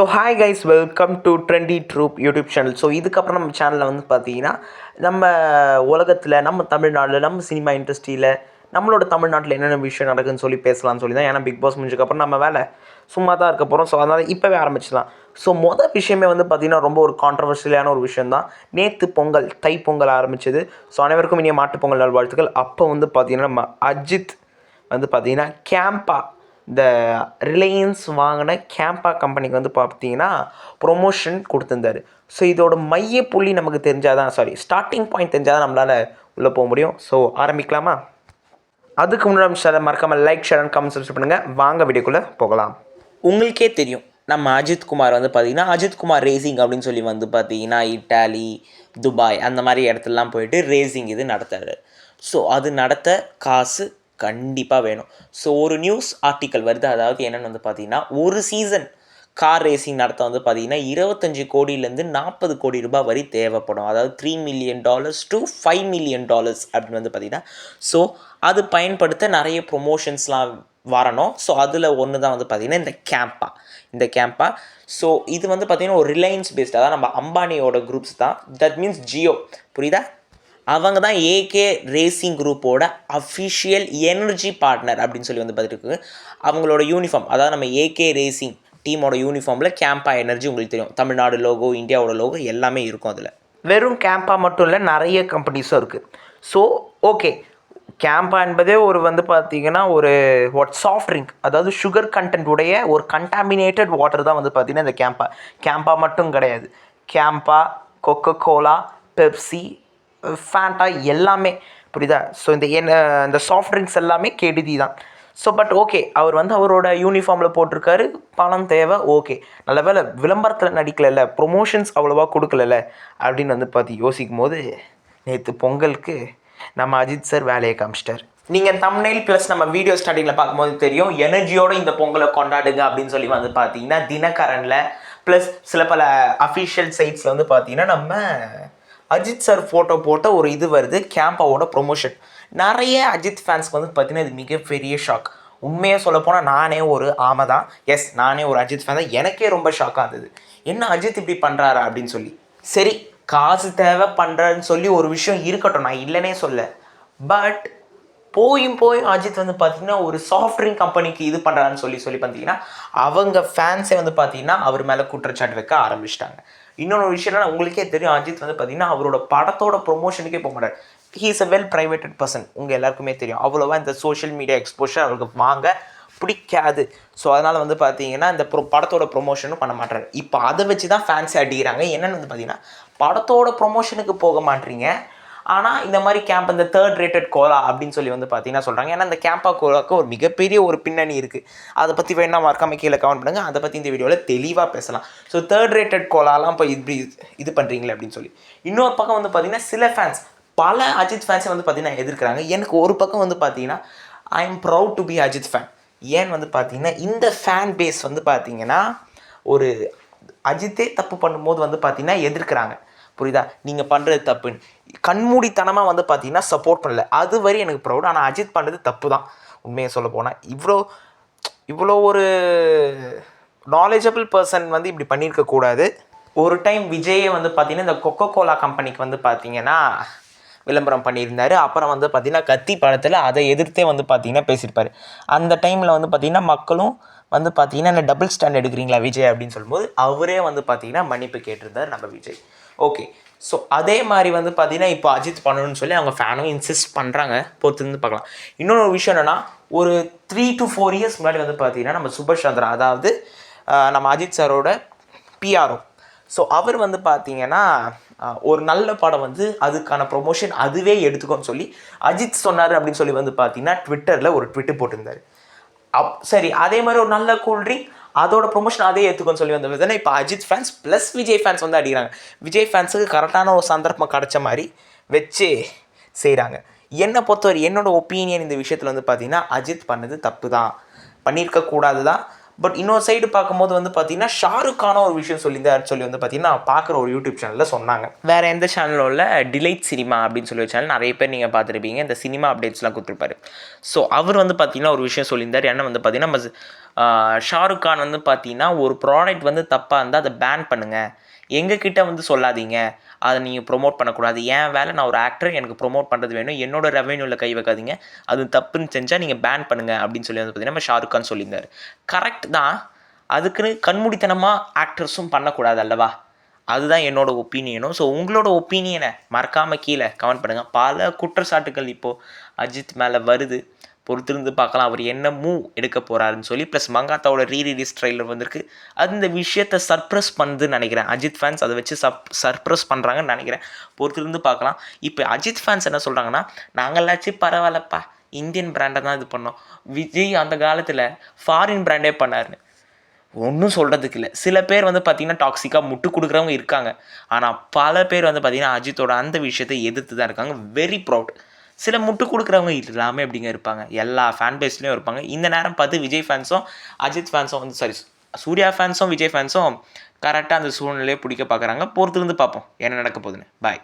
So hi guys welcome to trendy troop YouTube channel so இதுக்கப்புறம் நம்ம சேனலில் வந்து பார்த்தீங்கன்னா நம்ம உலகத்தில் நம்ம தமிழ்நாட்டில் நம்ம சினிமா இண்டஸ்ட்ரியில் நம்மளோட தமிழ்நாட்டில் என்னென்ன விஷயம் நடக்குதுன்னு சொல்லி பேசலாம்னு சொல்லி தான் ஏன்னா பிக் பாஸ் முடிஞ்சதுக்கப்புறம் நம்ம வேலை சும்மா தான் இருக்க போகிறோம் ஸோ அதனால் இப்போவே ஆரம்பிச்சிடலாம். ஸோ மொதல் விஷயமே வந்து பார்த்திங்கன்னா ரொம்ப ஒரு கான்ட்ரவர்ஷியலான ஒரு விஷயம் தான் நேற்று பொங்கல் தை பொங்கல் ஆரம்பிச்சது. ஸோ அனைவருக்கும் இனிய மாட்டுப் பொங்கல் நல்வாழ்த்துக்கள். அப்போ வந்து பார்த்திங்கன்னா நம்ம அஜித் வந்து பார்த்திங்கன்னா கேம்பா இந்த ரிலையன்ஸ் வாங்கின கேம்பா கம்பெனிக்கு வந்து பார்த்தீங்கன்னா ப்ரொமோஷன் கொடுத்துருந்தாரு. ஸோ இதோட மைய புள்ளி நமக்கு தெரிஞ்சால் தான் சாரி ஸ்டார்டிங் பாயிண்ட் தெரிஞ்சால் தான் நம்மளால் உள்ளே போக முடியும். ஸோ ஆரம்பிக்கலாமா? அதுக்கு முன்னாடி அதை மறக்காமல் like share and comment subscribe பண்ணுங்கள் வாங்க வீடியோக்குள்ளே போகலாம். உங்களுக்கே தெரியும் நம்ம அஜித் குமார் வந்து பார்த்தீங்கன்னா அஜித் குமார் ரேசிங் அப்படின்னு சொல்லி வந்து பார்த்தீங்கன்னா இட்டாலி துபாய் அந்த மாதிரி இடத்துலலாம் போயிட்டு ரேசிங் இது நடத்துறாரு. ஸோ அது நடத்த காசு கண்டிப்பாக வேணும். ஸோ ஒரு நியூஸ் ஆர்டிக்கல் வருது. அதாவது என்னென்னு வந்து பார்த்தீங்கன்னா ஒரு சீசன் கார் ரேசிங் நடத்த வந்து பார்த்தீங்கன்னா இருபத்தஞ்சி கோடியிலேருந்து நாற்பது கோடி ரூபாய் வரை தேவைப்படும். அதாவது three million dollars to five million dollars அப்படின்னு வந்து பார்த்தீங்கன்னா ஸோ அது பயன்படுத்த நிறைய ப்ரொமோஷன்ஸ்லாம் வரணும். ஸோ அதில் ஒன்று தான் வந்து பார்த்திங்கன்னா இந்த கேம்பா இந்த கேம்பா ஸோ இது வந்து பார்த்திங்கன்னா ஒரு ரிலையன்ஸ் பேஸ்டாக தான் நம்ம அம்பானியோட குரூப்ஸ் தான். தட் மீன்ஸ் ஜியோ புரியுதா? அவங்க தான் ஏகே ரேசிங் குரூப்போட அஃபிஷியல் எனர்ஜி பார்ட்னர் அப்படின்னு சொல்லி வந்து பார்த்துட்டு அவங்களோட யூனிஃபார்ம் அதாவது நம்ம ஏகே ரேசிங் டீமோட யூனிஃபார்மில் கேம்பா எனர்ஜி உங்களுக்கு தெரியும். தமிழ்நாடு லோகோ இந்தியாவோட லோகோ எல்லாமே இருக்கும் அதில். வெறும் கேம்பா மட்டும் இல்லை நிறைய கம்பெனிஸும் இருக்குது ஸோ ஓகே கேம்பா என்பதே ஒரு வந்து பார்த்தீங்கன்னா ஒரு வாட் சாஃப்ட் ட்ரிங்க் அதாவது சுகர் கண்டென்ட் உடைய ஒரு கண்டாமினேட்டட் வாட்டர் தான் வந்து பார்த்திங்கன்னா இந்த கேம்பா கேம்பா மட்டும் கிடையாது. Campa Coca Cola Pepsi Fanta எல்லாமே. புரியுதா? ஸோ இந்த என்ன இந்த சாஃப்ட் ட்ரிங்க்ஸ் எல்லாமே கெடுதி தான். ஸோ பட் ஓகே அவர் வந்து அவரோட யூனிஃபார்மில் போட்டிருக்காரு. பணம் தேவை ஓகே நல்ல வேலை விளம்பரத்தில் நடிக்கலைல்ல ப்ரொமோஷன்ஸ் அவ்வளோவா கொடுக்கலல்ல அப்படின்னு வந்து பார்த்து யோசிக்கும் போது நேற்று பொங்கலுக்கு நம்ம அஜித் சார் வேலையை காமிச்சிட்டார். நீங்கள் தம்னைல் ப்ளஸ் நம்ம வீடியோ ஸ்டார்டிங்கில் பார்க்கும்போது தெரியும் எனர்ஜியோட இந்த பொங்கலை கொண்டாடுங்க அப்படின்னு சொல்லி வந்து பார்த்தீங்கன்னா தினகரனில் ப்ளஸ் சில பல அஃபிஷியல் சைட்ஸில் வந்து பார்த்தீங்கன்னா நம்ம அஜித் சார் ஃபோட்டோ போட்ட ஒரு இது வருது கேம்பாவோட ப்ரொமோஷன் நிறைய அஜித் ஃபேன்ஸ்க்கு வந்து பார்த்தீங்கன்னா இது மிகப்பெரிய ஷாக் உண்மையாக சொல்ல போனால் நானே ஒரு ஆமை தான். எஸ் நானே ஒரு அஜித் ஃபேன் தான். எனக்கே ரொம்ப ஷாக்காக இருந்தது. என்ன அஜித் இப்படி பண்ணுறாரா அப்படின்னு சொல்லி. சரி காசு தேவை பண்ணுறான்னு சொல்லி ஒரு விஷயம் இருக்கட்டும் நான் இல்லைனே சொல்ல பட் போயும் போயும் அஜித் வந்து பார்த்திங்கன்னா ஒரு சாஃப்ட் ட்ரிங்க் கம்பெனிக்கு இது பண்ணுறான்னு சொல்லி சொல்லி பார்த்தீங்கன்னா அவங்க ஃபேன்ஸே வந்து பார்த்திங்கன்னா அவர் மேலே குற்றச்சாட்டு வைக்க ஆரம்பிச்சிட்டாங்க. இன்னொரு விஷயம்னா உங்களுக்கே தெரியும் அஜித் வந்து பார்த்தீங்கன்னா அவரோட படத்தோட ப்ரொமோஷனுக்கே போக மாட்டார். He is a well privated person உங்கள் எல்லாருக்குமே தெரியும். அவ்வளோவா இந்த சோஷியல் மீடியா எக்ஸ்போஷர் அவருக்கு வாங்க பிடிக்காது. ஸோ அதனால் வந்து பார்த்தீங்கன்னா இந்த ப்ரோ படத்தோட ப்ரொமோஷனும் பண்ண மாட்டாரு. இப்போ அதை வச்சு தான் ஃபேன்ஸை அடிக்கிறாங்க. என்னென்னு வந்து பார்த்தீங்கன்னா படத்தோட ப்ரொமோஷனுக்கு போக மாட்டீங்க. ஆனால் இந்த மாதிரி கேம்ப் இந்த தேர்ட் ரேட்டட் கோலா அப்படின்னு சொல்லி வந்து பார்த்தீங்கன்னா சொல்கிறாங்க ஏன்னா இந்த கேம்பா கோலாக்கு ஒரு மிகப்பெரிய ஒரு பின்னணி இருக்குது அதை பற்றி வேணா மறக்காம கீழே கமெண்ட் பண்ணுங்கள் அதை பற்றி இந்த வீடியோவில் தெளிவாக பேசலாம். ஸோ தேர்ட் ரேட்டட் கோலாலாம் இப்போ இப்படி இது பண்ணுறீங்களே அப்படின்னு சொல்லி. இன்னொரு பக்கம் வந்து பார்த்தீங்கன்னா சில ஃபேன்ஸ் பல அஜித் ஃபேன்ஸை வந்து பார்த்தீங்கன்னா எதிர்க்கிறாங்க. எனக்கு ஒரு பக்கம் வந்து பார்த்தீங்கன்னா I am proud to be Ajith fan ஏன்னு வந்து பார்த்தீங்கன்னா இந்த ஃபேன் பேஸ் வந்து பார்த்தீங்கன்னா ஒரு அஜித்தே தப்பு பண்ணும்போது வந்து பார்த்தீங்கன்னா எதிர்க்கிறாங்க. புரியுதா? நீங்கள் பண்ணுறது தப்புன்னு. கண்மூடித்தனமாக வந்து பார்த்தீங்கன்னா சப்போர்ட் பண்ணல. அது வரை எனக்கு ப்ரௌட் ஆனால் அஜித் பண்ணுறது தப்பு தான் உண்மையை சொல்ல போனால் இவ்வளோ இவ்வளோ ஒரு நாலேஜபிள் பர்சன் வந்து இப்படி பண்ணியிருக்க கூடாது. ஒரு டைம் விஜயே வந்து பார்த்தீங்கன்னா இந்த கொக்கோ கோலா கம்பெனிக்கு வந்து பார்த்தீங்கன்னா விளம்பரம் பண்ணியிருந்தார். அப்புறம் வந்து பார்த்திங்கன்னா கத்தி படத்தில் அதை எதிர்த்தே வந்து பார்த்தீங்கன்னா பேசியிருப்பார். அந்த டைமில் வந்து பார்த்திங்கன்னா மக்களும் வந்து பார்த்தீங்கன்னா இந்த டபுள் ஸ்டாண்ட் எடுக்கிறீங்களா விஜய் அப்படின்னு சொல்லும்போது அவரே வந்து பார்த்தீங்கன்னா மன்னிப்பு கேட்டிருந்தார் நம்ம விஜய். ஓகே ஸோ அதே மாதிரி வந்து பார்த்தீங்கன்னா இப்போ அஜித் பண்ணணும்னு சொல்லி அவங்க ஃபேனும் இன்சிஸ்ட் பண்ணுறாங்க பொறுத்திருந்து பார்க்கலாம். இன்னொரு விஷயம் என்னென்னா ஒரு த்ரீ டு ஃபோர் இயர்ஸ் முன்னாடி வந்து பார்த்தீங்கன்னா நம்ம சுபாஷ் சந்திரா அதாவது நம்ம அஜித் சாரோட பிஆர்ஓ ஸோ அவர் வந்து பார்த்தீங்கன்னா ஒரு நல்ல படம் வந்து அதுக்கான ப்ரொமோஷன் அதுவே எடுத்துக்கோன்னு சொல்லி அஜித் சொன்னார் அப்படின்னு சொல்லி வந்து பார்த்தீங்கன்னா ட்விட்டரில் ஒரு ட்விட்டு போட்டிருந்தாரு. அப் சரி அதே மாதிரி ஒரு நல்ல கூல்ட்ரிங்க் அதோட ப்ரொமோஷன் அதே ஏற்றுக்கோன்னு சொல்லி வந்த விதனை இப்போ Ajith fans plus Vijay fans வந்து அடிக்கிறாங்க. விஜய் ஃபேன்ஸுக்கு கரெக்டான ஒரு சந்தர்ப்பம் கிடச்ச மாதிரி வச்சு செய்கிறாங்க என்னை பொறுத்தவரை என்னோடய ஒப்பீனியன் இந்த விஷயத்தில் வந்து பார்த்தீங்கன்னா அஜித் பண்ணது தப்பு தான் பண்ணியிருக்கக்கூடாது தான் பட் இன்னொரு சைடு பார்க்கும்போது வந்து பார்த்தீங்கன்னா ஷாருக்கான ஒரு விஷயம் சொல்லியிருந்தார் சொல்லி வந்து பார்த்தீங்கன்னா நான் பார்க்குற ஒரு யூடியூப் சேனலில் சொன்னாங்க. வேறு எந்த சேனலில் உள்ள டிலைட் சினிமா அப்படின்னு சொல்லி ஒரு சேனல் நிறைய பேர் நீங்கள் பார்த்துருப்பீங்க. இந்த சினிமா அப்டேட்ஸ்லாம் கொடுத்துருப்பாரு. ஸோ அவர் வந்து பார்த்தீங்கன்னா ஒரு விஷயம் சொல்லியிருந்தார். என்ன வந்து பார்த்தீங்கன்னா ஷாருக் கான் வந்து பார்த்தீங்கன்னா ஒரு ப்ராடக்ட் வந்து தப்பாக இருந்தால் அதை பேன் பண்ணுங்கள் எங்ககிட்ட வந்து சொல்லாதீங்க. அதை நீங்கள் ப்ரொமோட் பண்ணக்கூடாது. என் வேலை நான் ஒரு ஆக்டர் எனக்கு ப்ரொமோட் பண்ணுறது வேணும். என்னோட ரெவென்யூவில் கை வைக்காதீங்க. அது தப்புன்னு செஞ்சால் நீங்கள் பேன் பண்ணுங்கள் அப்படின்னு சொல்லி வந்து பார்த்தீங்கன்னா நம்ம ஷாருக் கான் சொல்லியிருந்தார். கரெக்ட் தான். அதுக்குன்னு கண்மூடித்தனமாக ஆக்டர்ஸும் பண்ணக்கூடாது அல்லவா? அதுதான் என்னோட ஒப்பீனியனும் ஸோ உங்களோட ஒப்பீனியனை மறக்காமல் கீழே கமெண்ட் பண்ணுங்கள் பல குற்றச்சாட்டுகள் இப்போது அஜித் மேலே வருது. பொறுத்திருந்து பார்க்கலாம். அவர் என்ன மூவ் எடுக்க போகிறாருன்னு சொல்லி ப்ளஸ் மங்காத்தாவோட ரீ ரிலீஸ் ட்ரெய்லர் வந்திருக்கு. அது இந்த விஷயத்தை சர்ப்ரஸ் பண்ணுதுன்னு நினைக்கிறேன். அஜித் ஃபேன்ஸ் அதை வச்சு சப் சர்ப்ரஸ் பண்ணுறாங்கன்னு நினைக்கிறேன். பொறுத்திருந்து பார்க்கலாம். இப்போ அஜித் ஃபேன்ஸ் என்ன சொல்கிறாங்கன்னா நாங்களாச்சும் பரவாயில்லப்பா. இந்தியன் பிராண்டை தான் இது பண்ணோம். விஜய் அந்த காலத்தில் ஃபாரின் பிராண்டே பண்ணாருன்னு. ஒன்றும் சொல்கிறதுக்கு இல்லை. சில பேர் வந்து பார்த்திங்கன்னா டாக்ஸிக்காக முட்டு கொடுக்குறவங்க இருக்காங்க. ஆனால் பல பேர் வந்து பார்த்திங்கன்னா அஜித்தோட அந்த விஷயத்தை எதிர்த்து தான் இருக்காங்க. வெரி ப்ரௌட் சில முட்டு கொடுக்குறவங்க எல்லாமே அப்படிங்க இருப்பாங்க? எல்லா ஃபேன் பேஸ்லேயும் இருப்பாங்க. இந்த நேரம் பார்த்து விஜய் ஃபேன்ஸும் அஜித் ஃபேன்ஸும் வந்து சாரி சூர்யா ஃபேன்ஸும் விஜய் ஃபேன்ஸும் கரெக்டாக அந்த சூழ்நிலையை பிடிக்க பார்க்குறாங்க. பொறுத்திருந்து பார்ப்போம். என்ன நடக்க போகுதுன்னு. பாய்